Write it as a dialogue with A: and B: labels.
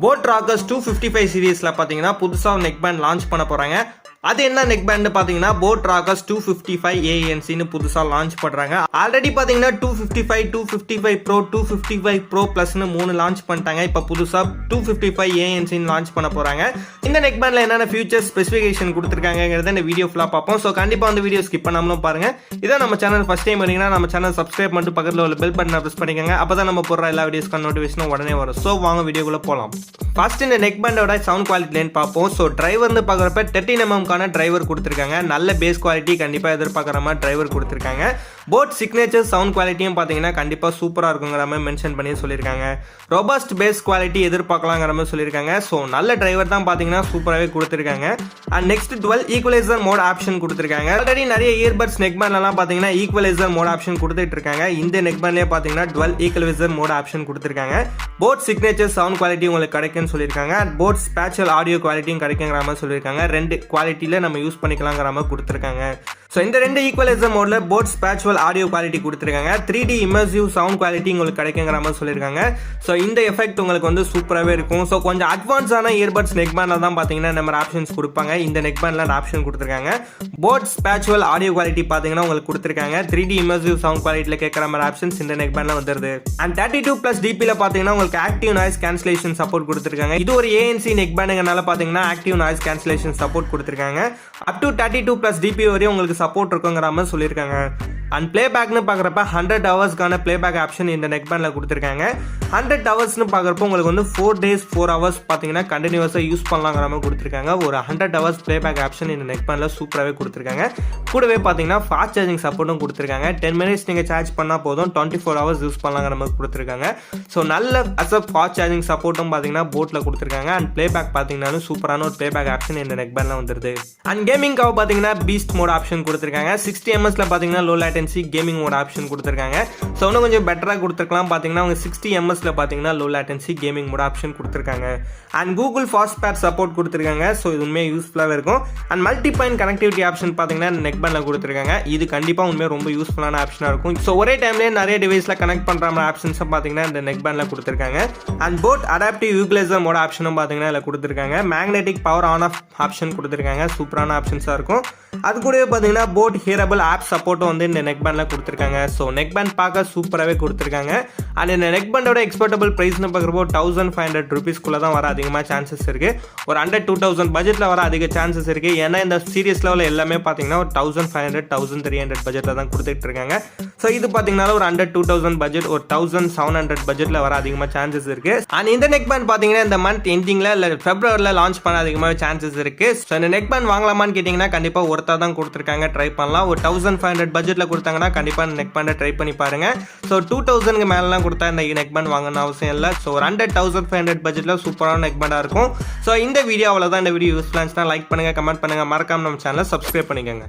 A: Boat Rockers two fifty five சீரீஸில் பார்த்தீங்கன்னா புதுசாக நெக் பேண்ட் லான்ச் பண்ண போகிறாங்க அது என்ன நெக் பேண்ட் பார்த்தீங்கன்னா Boat Rockers two fifty five ஏஎன்சின்னு புதுசாக லான்ச் பண்ணுறாங்க ஆல்ரெடி பார்த்தீங்கன்னா two fifty five two fifty five pro two fifty five pro ப்ளஸ்னு மூணு லான்ச் பண்ணிட்டாங்க. இப்போ புதுசாக டூ ஃபிஃப்டி ஃபைவ் ஏஎன்சின்னு லான்ச் பண்ண போகிறாங்க இந்த நெக் பேண்டில் என்னென்ன ஃபியூச்சர் ஸ்பெசிஃபிகேஷன் கொடுத்துருக்காங்கிறத இந்த வீடியோ ஃபுல்லாக பார்ப்போம். ஸோ கண்டிப்பாக அந்த வீடியோ ஸ்கிப் பண்ணாமலும் பாருங்கள் இதான் நம்ம சேனல் ஃபஸ்ட் டைம் பண்ணீங்கன்னா நம்ம சேனல் சப்ஸ்கிரைப் பண்ணிட்டு பக்கத்தில் உள்ள பெல் பட்டனை ப்ரெஸ் பண்ணிக்கோங்க. அப்போ தான் நம்ம போடுற எல்லா வீடியோஸ்க்கான நோட்டிஃபிகேஷனும் உடனே வரும். ஸோ வாங்க வீடியோக்குள்ளே போகலாம் ஃபர்ஸ்ட் இந்த நெக் பேண்டோட சவுண்ட் குவாலிட்டிலேன்னு பார்ப்போம். ஸோ டிரைவர்னு பார்க்குறப்ப தேர்ட்டின் எம்எம்கான டிரைவர் கொடுத்துருக்காங்க. நல்ல பேஸ் குவாலிட்டி கண்டிப்பாக எதிர்பார்க்குற மாதிரி டிரைவர் கொடுத்துருக்காங்க. போட் சிக்னேச்சர் சவுண்ட் குவாலிட்டியும் பார்த்தீங்கன்னா கண்டிப்பாக சூப்பராக இருக்குங்கிற மாதிரி மென்ஷன் பண்ணி சொல்லியிருக்காங்க. ரொபஸ்ட் பேஸ் குவாலிட்டி எதிர்பார்க்கலாங்கிற மாதிரி சொல்லியிருக்காங்க. ஸோ நல்ல டிரைவர் தான் பார்த்தீங்கன்னா சூப்பராகவே கொடுத்துருக்காங்க. And next dual equaliser mode option கொடுத்துருக்காங்க. ஆல்ரெடி நிறைய இயர்பட்ஸ் நெக் பேண்ட்லாம் பார்த்தீங்கன்னா ஈக்குவலைசர் மோட் ஆப்ஷன் கொடுத்துட்டு இருக்காங்க இந்த நெக் பேண்ட்லேயே பார்த்தீங்கன்னா டுவெல் ஈக்குவலைசர் மோட் ஆப்ஷன் கொடுத்துருக்காங்க. போட் சிக்னேச்சர் சவுண்ட் குவாலிட்டி உங்களுக்கு கிடைக்கும்னு சொல்லியிருக்காங்க. அண்ட் போட் ஸ்பேச்சுவல் ஆடியோ குவாலிட்டியும் கிடைக்குங்கிற மாதிரி சொல்லியிருக்காங்க. ரெண்டு குவாலிட்டியில் நம்ம யூஸ் பண்ணிக்கலாங்கிற மாதிரி கொடுத்துருக்காங்க. ஸோ இந்த ரெண்டு ஈக்குவலைசர் மோடில் போட் ஸ்பேச்சுவல் ஆடியோ குவாலிட்டி கொடுத்துருக்காங்க. Three D immersive sound quality உங்களுக்கு கிடைக்குங்கிற மாதிரி சொல்லியிருக்காங்க. ஸோ இந்த எஃபெக்ட் உங்களுக்கு வந்து சூப்பராகவே இருக்கும். ஸோ கொஞ்சம் அட்வான்ஸான இயர்பட்ஸ் நெக் பேண்டில் தான் பார்த்தீங்கன்னா இந்த மாதிரி ஆப்ஷன்ஸ் கொடுப்பாங்க. இந்த நெக் பேண்டில் அந்த ஆப்ஷன் கொடுத்துருக்காங்க. போட் ஸ்பேச்சுவல் ஆடியோ குவாலிட்டி பார்த்தீங்கன்னா உங்களுக்கு கொடுத்துருக்காங்க. த்ரீ டி இமர்சிவ் சவுண்ட் குவாலிட்டியில் கேட்குற மாதிரி ஆப்ஷன்ஸ் இந்த நெக் பேண்டில் வந்துருது. அண்ட் தேர்ட்டி டூ ப்ளஸ் டிபியில் பார்த்தீங்கன்னா உங்களுக்கு ஆக்டிவ் நாய்ஸ் கேன்சலேஷன் சப்போர்ட் கொடுத்துருக்காங்க. இது ஒரு ஏஎன்சி நெக் பேண்டுங்கனால பார்த்தீங்கன்னா ஆக்டிவ் நாய்ஸ் கேன்சலேஷன் சப்போர்ட் கொடுத்துருக்காங்க. Up to thirty two plus dB வரையும் உங்களுக்கு சப்போர்ட் இருக்குங்கிற மாதிரி சொல்லியிருக்காங்க. அண்ட் ப்ளே பேக்னு பார்க்குறப்ப ஹண்ட்ரட் ஹவர்ஸ்க்கான ப்ளே பேக் ஆப்ஷன் இந்த நெக் பேண்டில் கொடுத்துருக்காங்க. ஹண்ட்ரட் ஹவர்ஸ்னு பார்க்குறப்போ உங்களுக்கு வந்து ஃபோர் டேஸ் ஃபோர் ஹவர்ஸ் பார்த்தீங்கன்னா கண்டினியூஸாக யூஸ் பண்ணலாங்கிற மாதிரி கொடுத்துருக்காங்க. ஒரு hundred hours playback option இந்த நெக் பேண்டில் சூப்பராகவே கொடுத்துருக்காங்க. கூடவே பார்த்தீங்கன்னா ஃபாஸ்ட் சார்ஜிங் சப்போர்ட்டும் கொடுத்துருக்காங்க. டென் மினிட்ஸ் நீங்கள் சார்ஜ் பண்ணால் போதும். டுவெண்ட்டி ஃபோர் ஹவர்ஸ் யூஸ் பண்ணலாங்கிற மாதிரி கொடுத்துருக்காங்க. ஸோ நல்ல அசப் ஃபாஸ்ட் சார்ஜிங் சப்போர்ட்டும் பார்த்தீங்கன்னா போட்டில் கொடுத்துருக்காங்க. அண்ட் ப்ளே பேக் பார்த்தீங்கன்னாலும் சூப்பரான ஒரு ப்ளே பேக் ஆப்ஷன் இந்த நெக் பேண்டில் வந்துருது. அண்ட் கேமிங்காக பார்த்தீங்கன்னா பீஸ்ட் மோட் ஆப்ஷன் கொடுத்துருக்காங்க. சிக்ஸ்டி எம்எஸ்ல பார்த்தீங்கன்னா low latency gaming mode option கொடுத்துருக்காங்க. ஸோ இன்னும் கொஞ்சம் பெட்டராக கொடுத்துருக்கலாம். பார்த்தீங்கன்னா அவங்க சிக்ஸ்டி எம்எஸ்ல பார்த்தீங்கன்னா low latency gaming mode option கொடுத்துருக்காங்க. And Google fast pair support கொடுத்துருக்காங்க. ஸோ இது உண்மையாக யூஸ்ஃபுல்லாக இருக்கும். And multi point connectivity option பார்த்தீங்கன்னா நெக் பேண்டில் கொடுத்துருக்காங்க. இது கண்டிப்பாக உண்மையாக ரொம்ப யூஸ்ஃபுல்லான ஆப்ஷனாக இருக்கும். ஸோ ஒரே டைம்லேயே நிறைய டிவைஸில் கனெக்ட் பண்ணுற மாதிரி ஆப்ஷன்ஸும் பார்த்தீங்கன்னா இந்த நெக் பேண்டில் கொடுத்துருக்காங்க. And Boat adaptive equaliser mode ஆப்ஷனும் பார்த்தீங்கன்னா இதில் கொடுத்துருக்காங்க. Magnetic power on off option கொடுத்துருக்காங்க. சூப்பரான ஆப்ஷன்ஸாக இருக்கும். அது கூடவே பார்த்தீங்கன்னா போட் ஹியரபிள் ஆப் சப்போர்ட்டும் வந்து இந்த நெக் பேண்டில் கொடுத்துருக்காங்க. ஸோ நெக் பேண்ட் பார்க்க சூப்பராகவே கொடுத்துருக்காங்க. அண்ட் இந்த நெக் பேண்டோட எக்ஸ்பெக்டபிள் ப்ரைஸ்னு பார்க்குறப்போ தௌசண்ட் ஃபைவ் ஹண்ட்ரட் ருபீஸ்க்குள்ளே தான் வர அதிகமாக சான்சஸ் இருக்குது ஒரு ஹண்ட்ரட் டூ தௌசண்ட் பட்ஜெட்டில் வர அதிக சான்சஸ் இருக்குது ஏன்னா இந்த சீரியஸ் லெவலில் எல்லாமே பார்த்தீங்கன்னா ஒரு thousand five hundred thousand three hundred பட்ஜெட்டில் தான் கொடுத்துட்டு இருக்காங்க ஸோ இது பார்த்தீங்கன்னா ஒரு ஹண்ட்ரட் டூ தௌசண்ட் பட்ஜெட் ஒரு தௌசண்ட் செவன் ஹண்ட்ரட் பட்ஜெட்டில் வர அதிகமாக சான்சஸ் இருக்குது அண்ட் இந்த நெக் பேண்ட் பார்த்தீங்கன்னா இந்த மந்த் எண்டிங்கில் இல்லை ஃபெப்ரவரியில் லான்ச் பண்ண அதிகமாக சான்சஸ் இருக்குது ஸோ இந்த நெக் பேண்ட் வாங்கலாமான்னு கேட்டிங்கன்னா கண்டிப்பாக ஒருத்தா தான் கொடுத்துருக்காங்க. ட்ரை பண்ணலாம். ஒரு தௌசண்ட் ஃபைவ் ஹண்ட்ரட் பட்ஜெட்டில் கொடுத்தாங்கன்னா கண்டிப்பாக நெக் பேண்டை ட்ரை பண்ணி பாருங்க. ஸோ டூ தௌசண்ட்க்கு மேலெலாம் கொடுத்தா இந்த நெக் பேண்ட் வாங்கணும் அவசியம் இல்லை. ஸோ ஒரு ஹண்ட்ரட் தௌசண்ட் ஃபைவ் ஹண்ட்ரட் பட்ஜெட்டில் சூப்பரான நெக் பேண்டாக இருக்கும். ஸோ இந்த வீடியோ அவ்வளோதான் இந்த வீடியோ யூஸ்ஃபுல்லாக லைக் பண்ணுங்கள் கமெண்ட் பண்ணுங்கள் மறக்காம நம்ம சேனலை சப்ஸ்கிரைப் பண்ணிக்கோங்க.